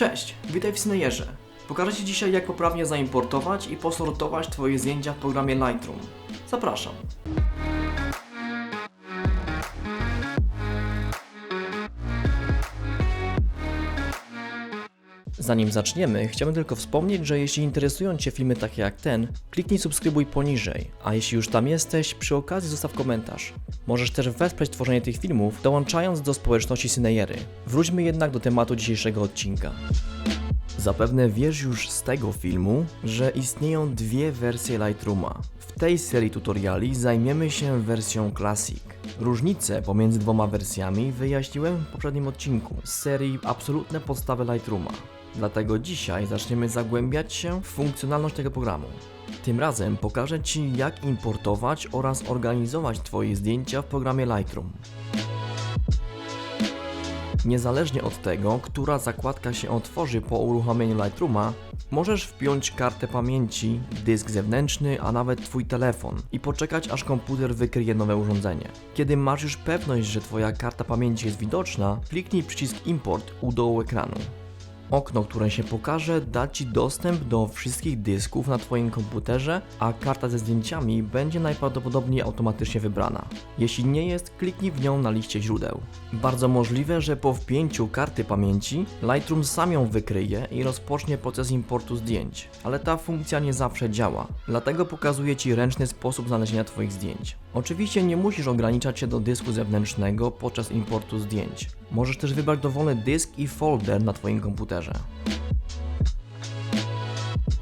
Cześć, witaj w Cinejerze. Pokażę Ci dzisiaj jak poprawnie zaimportować i posortować Twoje zdjęcia w programie Lightroom. Zapraszam. Zanim zaczniemy, chciałbym tylko wspomnieć, że jeśli interesują Cię filmy takie jak ten, kliknij subskrybuj poniżej, a jeśli już tam jesteś, przy okazji zostaw komentarz. Możesz też wesprzeć tworzenie tych filmów, dołączając do społeczności Synejery. Wróćmy jednak do tematu dzisiejszego odcinka. Zapewne wiesz już z tego filmu, że istnieją dwie wersje Lightrooma. W tej serii tutoriali zajmiemy się wersją Classic. Różnice pomiędzy dwoma wersjami wyjaśniłem w poprzednim odcinku z serii Absolutne podstawy Lightrooma. Dlatego dzisiaj zaczniemy zagłębiać się w funkcjonalność tego programu. Tym razem pokażę Ci jak importować oraz organizować Twoje zdjęcia w programie Lightroom. Niezależnie od tego, która zakładka się otworzy po uruchomieniu Lightrooma, możesz wpiąć kartę pamięci, dysk zewnętrzny, a nawet Twój telefon i poczekać aż komputer wykryje nowe urządzenie. Kiedy masz już pewność, że Twoja karta pamięci jest widoczna, kliknij przycisk Import u dołu ekranu. Okno, które się pokaże, da Ci dostęp do wszystkich dysków na Twoim komputerze, a karta ze zdjęciami będzie najprawdopodobniej automatycznie wybrana. Jeśli nie jest, kliknij w nią na liście źródeł. Bardzo możliwe, że po wpięciu karty pamięci Lightroom sam ją wykryje i rozpocznie proces importu zdjęć, ale ta funkcja nie zawsze działa, dlatego pokazuję Ci ręczny sposób znalezienia Twoich zdjęć. Oczywiście nie musisz ograniczać się do dysku zewnętrznego podczas importu zdjęć. Możesz też wybrać dowolny dysk i folder na Twoim komputerze.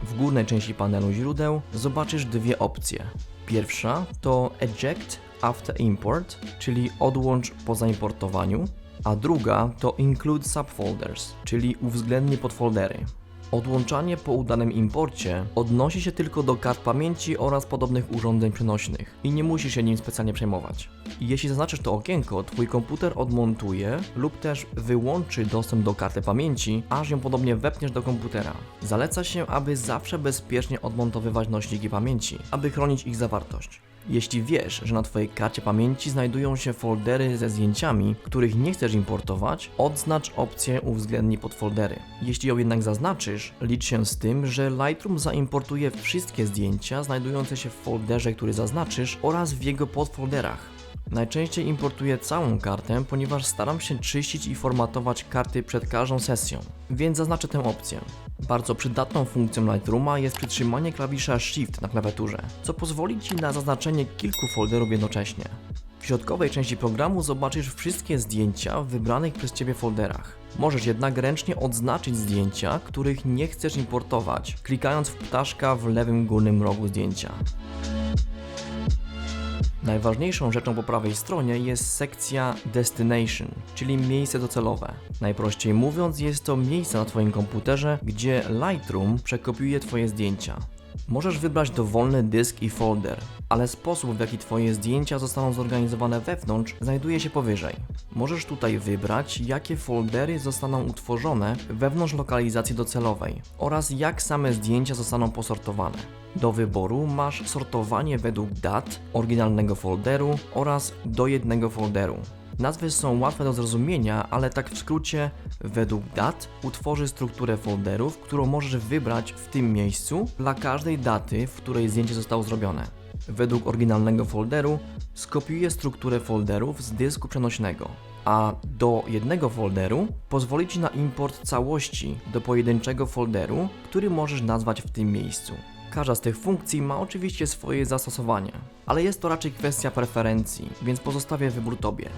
W górnej części panelu źródeł zobaczysz dwie opcje. Pierwsza to Eject After Import, czyli odłącz po zaimportowaniu, a druga to Include Subfolders, czyli uwzględnij podfoldery. Odłączanie po udanym imporcie odnosi się tylko do kart pamięci oraz podobnych urządzeń przenośnych i nie musisz się nim specjalnie przejmować. Jeśli zaznaczysz to okienko, Twój komputer odmontuje lub też wyłączy dostęp do karty pamięci, aż ją podobnie wepniesz do komputera. Zaleca się, aby zawsze bezpiecznie odmontowywać nośniki pamięci, aby chronić ich zawartość. Jeśli wiesz, że na Twojej karcie pamięci znajdują się foldery ze zdjęciami, których nie chcesz importować, odznacz opcję uwzględnij podfoldery. Jeśli ją jednak zaznaczysz, licz się z tym, że Lightroom zaimportuje wszystkie zdjęcia znajdujące się w folderze, który zaznaczysz oraz w jego podfolderach. Najczęściej importuję całą kartę, ponieważ staram się czyścić i formatować karty przed każdą sesją, więc zaznaczę tę opcję. Bardzo przydatną funkcją Lightrooma jest przytrzymanie klawisza Shift na klawiaturze, co pozwoli Ci na zaznaczenie kilku folderów jednocześnie. W środkowej części programu zobaczysz wszystkie zdjęcia w wybranych przez Ciebie folderach. Możesz jednak ręcznie odznaczyć zdjęcia, których nie chcesz importować, klikając w ptaszka w lewym górnym rogu zdjęcia. Najważniejszą rzeczą po prawej stronie jest sekcja Destination, czyli miejsce docelowe. Najprościej mówiąc, jest to miejsce na Twoim komputerze, gdzie Lightroom przekopiuje Twoje zdjęcia. Możesz wybrać dowolny dysk i folder, ale sposób w jaki Twoje zdjęcia zostaną zorganizowane wewnątrz znajduje się powyżej. Możesz tutaj wybrać, jakie foldery zostaną utworzone wewnątrz lokalizacji docelowej oraz jak same zdjęcia zostaną posortowane. Do wyboru masz sortowanie według dat, oryginalnego folderu oraz do jednego folderu. Nazwy są łatwe do zrozumienia, ale tak w skrócie, według dat utworzy strukturę folderów, którą możesz wybrać w tym miejscu dla każdej daty, w której zdjęcie zostało zrobione. Według oryginalnego folderu skopiuje strukturę folderów z dysku przenośnego, a do jednego folderu pozwoli Ci na import całości do pojedynczego folderu, który możesz nazwać w tym miejscu. Każda z tych funkcji ma oczywiście swoje zastosowanie, ale jest to raczej kwestia preferencji, więc pozostawię wybór Tobie.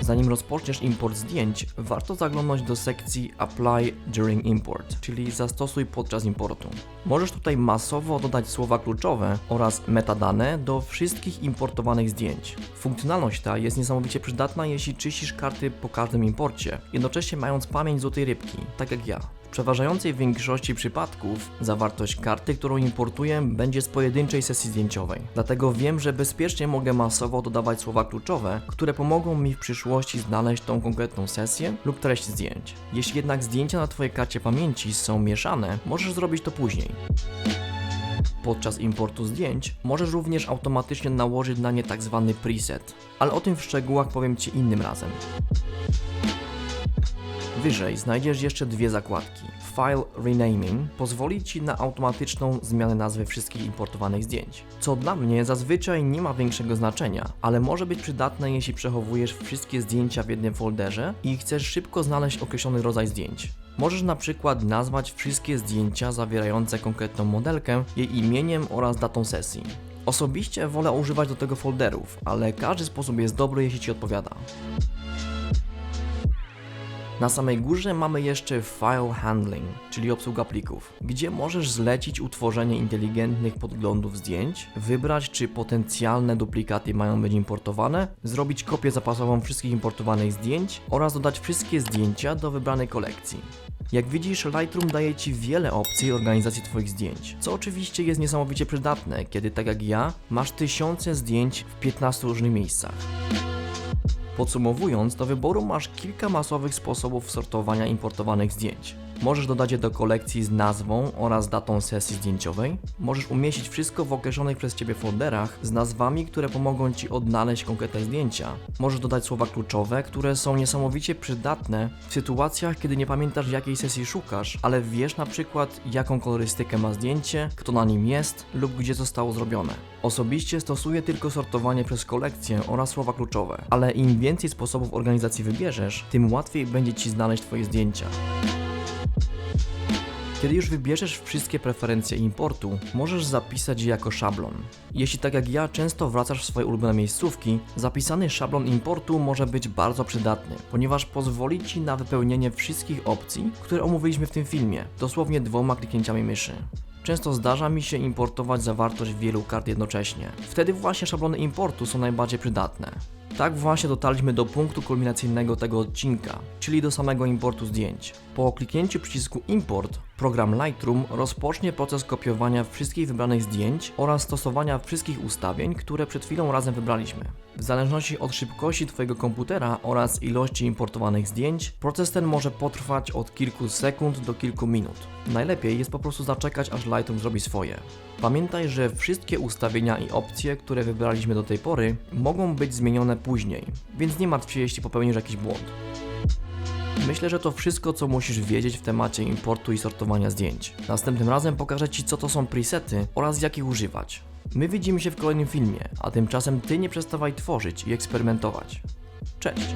Zanim rozpoczniesz import zdjęć, warto zaglądać do sekcji Apply During Import, czyli zastosuj podczas importu. Możesz tutaj masowo dodać słowa kluczowe oraz metadane do wszystkich importowanych zdjęć. Funkcjonalność ta jest niesamowicie przydatna, jeśli czyścisz karty po każdym imporcie, jednocześnie mając pamięć złotej rybki, tak jak ja. Przeważającej większości przypadków zawartość karty, którą importuję, będzie z pojedynczej sesji zdjęciowej. Dlatego wiem, że bezpiecznie mogę masowo dodawać słowa kluczowe, które pomogą mi w przyszłości znaleźć tą konkretną sesję lub treść zdjęć. Jeśli jednak zdjęcia na Twojej karcie pamięci są mieszane, możesz zrobić to później. Podczas importu zdjęć możesz również automatycznie nałożyć na nie tak zwany preset, ale o tym w szczegółach powiem Ci innym razem. Wyżej znajdziesz jeszcze dwie zakładki. File Renaming pozwoli Ci na automatyczną zmianę nazwy wszystkich importowanych zdjęć. Co dla mnie zazwyczaj nie ma większego znaczenia, ale może być przydatne jeśli przechowujesz wszystkie zdjęcia w jednym folderze i chcesz szybko znaleźć określony rodzaj zdjęć. Możesz na przykład nazwać wszystkie zdjęcia zawierające konkretną modelkę jej imieniem oraz datą sesji. Osobiście wolę używać do tego folderów, ale każdy sposób jest dobry, jeśli Ci odpowiada. Na samej górze mamy jeszcze File Handling, czyli obsługa plików, gdzie możesz zlecić utworzenie inteligentnych podglądów zdjęć, wybrać czy potencjalne duplikaty mają być importowane, zrobić kopię zapasową wszystkich importowanych zdjęć oraz dodać wszystkie zdjęcia do wybranej kolekcji. Jak widzisz, Lightroom daje Ci wiele opcji organizacji Twoich zdjęć, co oczywiście jest niesamowicie przydatne, kiedy tak jak ja, masz tysiące zdjęć w 15 różnych miejscach. Podsumowując, do wyboru masz kilka masowych sposobów sortowania importowanych zdjęć. Możesz dodać je do kolekcji z nazwą oraz datą sesji zdjęciowej. Możesz umieścić wszystko w określonych przez Ciebie folderach z nazwami, które pomogą Ci odnaleźć konkretne zdjęcia. Możesz dodać słowa kluczowe, które są niesamowicie przydatne w sytuacjach, kiedy nie pamiętasz jakiej sesji szukasz, ale wiesz na przykład jaką kolorystykę ma zdjęcie, kto na nim jest lub gdzie zostało zrobione. Osobiście stosuję tylko sortowanie przez kolekcję oraz słowa kluczowe, ale im więcej sposobów organizacji wybierzesz, tym łatwiej będzie Ci znaleźć Twoje zdjęcia. Kiedy już wybierzesz wszystkie preferencje importu, możesz zapisać je jako szablon. Jeśli tak jak ja często wracasz w swoje ulubione miejscówki, zapisany szablon importu może być bardzo przydatny, ponieważ pozwoli Ci na wypełnienie wszystkich opcji, które omówiliśmy w tym filmie, dosłownie dwoma kliknięciami myszy. Często zdarza mi się importować zawartość wielu kart jednocześnie. Wtedy właśnie szablony importu są najbardziej przydatne. Tak właśnie dotarliśmy do punktu kulminacyjnego tego odcinka, czyli do samego importu zdjęć. Po kliknięciu przycisku Import, program Lightroom rozpocznie proces kopiowania wszystkich wybranych zdjęć oraz stosowania wszystkich ustawień, które przed chwilą razem wybraliśmy. W zależności od szybkości Twojego komputera oraz ilości importowanych zdjęć, proces ten może potrwać od kilku sekund do kilku minut. Najlepiej jest po prostu zaczekać, aż Lightroom zrobi swoje. Pamiętaj, że wszystkie ustawienia i opcje, które wybraliśmy do tej pory, mogą być zmienione później, więc nie martw się, jeśli popełnisz jakiś błąd. Myślę, że to wszystko, co musisz wiedzieć w temacie importu i sortowania zdjęć. Następnym razem pokażę Ci, co to są presety oraz jak ich używać. My widzimy się w kolejnym filmie, a tymczasem Ty nie przestawaj tworzyć i eksperymentować. Cześć!